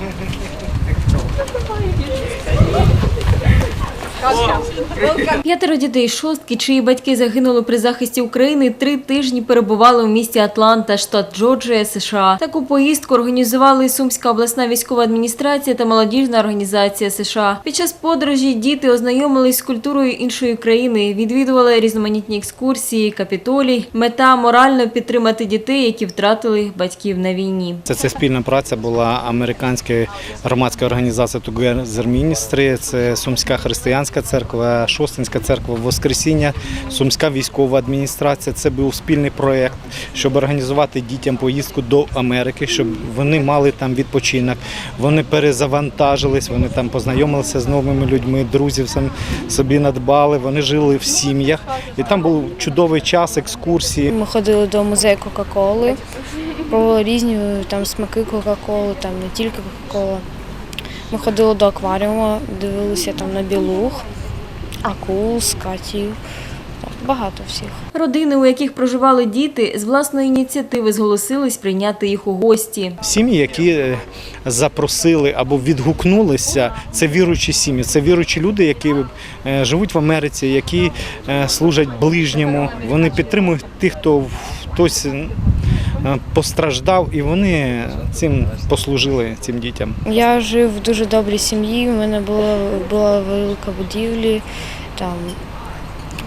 ちょっと前に。П'ятеро дітей шостки, чиї батьки загинули при захисті України, три тижні перебували у місті Атланта, штат Джорджія, США. Таку поїздку організували Сумська обласна військова адміністрація та молодіжна організація США. Під час подорожі діти ознайомились з культурою іншої країни, відвідували різноманітні екскурсії, капітолій. Мета морально підтримати дітей, які втратили батьків на війні. Це, це спільна праця була американської громадської організації Together Ministry, це Сумська християнська церква, Шостинська церква Воскресіння, Сумська військова адміністрація. Це був спільний проєкт, щоб організувати дітям поїздку до Америки, щоб вони мали там відпочинок. Вони перезавантажились, вони там познайомилися з новими людьми, друзів собі надбали. Вони жили в сім'ях, і там був чудовий час, екскурсії. Ми ходили до музею Кока-Коли, пробували різні там смаки Кока-Коли, там не тільки Кока-Кола. Ми ходили до акваріуму, дивилися там на білух, акул, скатів. Багато всіх. Родини, у яких проживали діти, з власної ініціативи зголосились прийняти їх у гості. Сім'ї, які е, запросили або відгукнулися, це віруючі сім'ї, це віруючі люди, які е, живуть в Америці, які е, служать ближньому. Вони підтримують тих, хто хтось постраждав, і вони цим послужили цим дітям. Я жив в дуже добрій сім'ї, у мене була, була велика будівля, там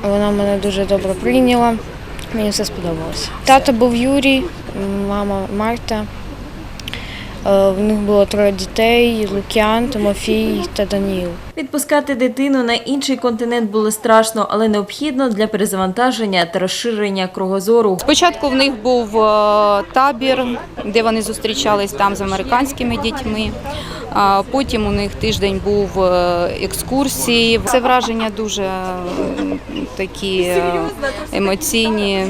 вона мене дуже добре прийняла. Мені все сподобалося. Тато був Юрій, мама Марта. Е, В них було троє дітей: Лук'ян, Тимофій та Даніл. Відпускати дитину на інший континент було страшно, але необхідно для перезавантаження та розширення кругозору. Спочатку в них був е, табір, де вони зустрічались там з американськими дітьми. А Потім у них тиждень був е, екскурсії. Це враження дуже такі е, емоційні.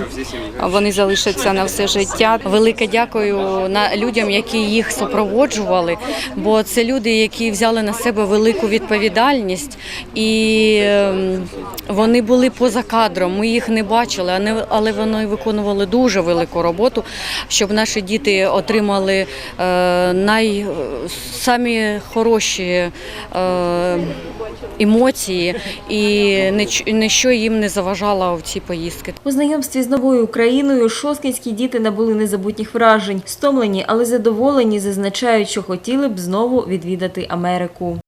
Вони залишаться на все життя. Велике дякую на людям, які їх супроводжували, бо це люди, які взяли на себе велику відповідальність, і ем, вони були поза кадром. Ми їх не бачили, але вони виконували дуже велику роботу, щоб наші діти отримали е, най самі хороші е, емоції, і ніщо їм не заважало в ці поїздки. У знайомстві з новою Україною шосткинські діти набули незабутніх вражень. Стомлені, але задоволені, зазначають, що хотіли б знову відвідати Америку.